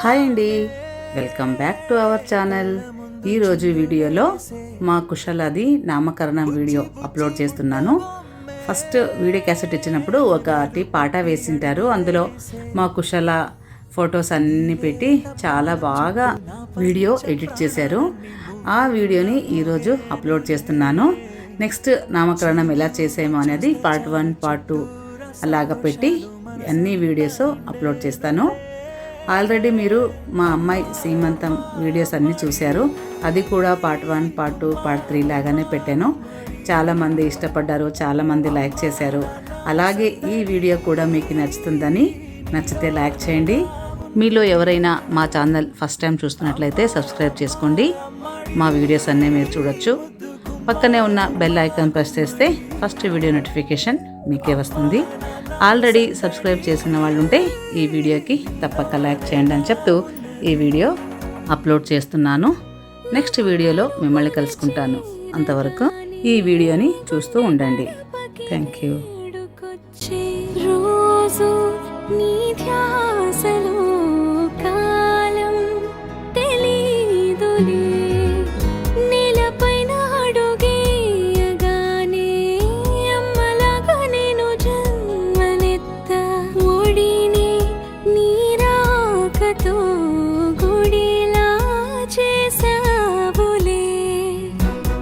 Hi అండి. Welcome back to our channel. ఈరోజు వీడియోలో మా కుశలది నామకరణం వీడియో అప్లోడ్ చేస్తున్నాను. ఫస్ట్ వీడియో క్యాసెట్ ఇచ్చినప్పుడు ఒకటి పాట వేసింటారు. అందులో మా కుశల ఫొటోస్ అన్నీ పెట్టి చాలా బాగా వీడియో ఎడిట్ చేశారు. ఆ వీడియోని ఈరోజు అప్లోడ్ చేస్తున్నాను. నెక్స్ట్ నామకరణం ఎలా చేసామో అనేది పార్ట్ వన్ పార్ట్ టూ అలాగ పెట్టి అన్ని వీడియోస్ అప్లోడ్ చేస్తాను. ఆల్రెడీ మీరు మా అమ్మాయి సీమంతం వీడియోస్ అన్నీ చూశారు. అది కూడా part one part two part three లాగానే పెట్టాను. చాలామంది ఇష్టపడ్డారు చాలామంది లైక్ చేశారు. అలాగే ఈ వీడియో కూడా మీకు నచ్చుతుందని నచ్చితే లైక్ చేయండి. మీలో ఎవరైనా మా ఛానల్ ఫస్ట్ టైం చూస్తున్నట్లయితే సబ్స్క్రైబ్ చేసుకోండి. మా వీడియోస్ అన్నీ మీరు చూడొచ్చు. పక్కనే ఉన్న బెల్ ఐకాన్ ప్రెస్ చేస్తే ఫస్ట్ వీడియో నోటిఫికేషన్ మీకే వస్తుంది. ఆల్రెడీ సబ్స్క్రైబ్ చేసిన వాళ్ళు ఉంటే ఈ వీడియోకి తప్పక లైక్ చేయండి అని చెప్తూ ఈ వీడియో అప్లోడ్ చేస్తున్నాను. నెక్స్ట్ వీడియోలో మిమ్మల్ని కలుసుకుంటాను. అంతవరకు ఈ వీడియోని చూస్తూ ఉండండి. థ్యాంక్ యూ రోజు నీ ధ్యాసలో కాలం తెలీదులే.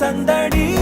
నాన్న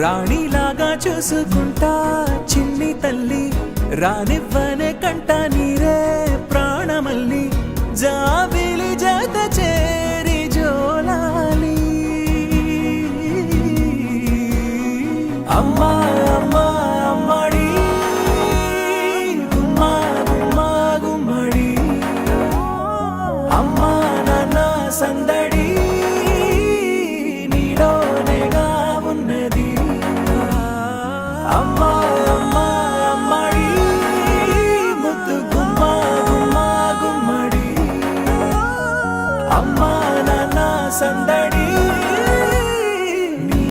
రాణిలాగా చూసుకుంటా చిన్ని తల్లి రానివ్వనే కంట నీరే అమ్మా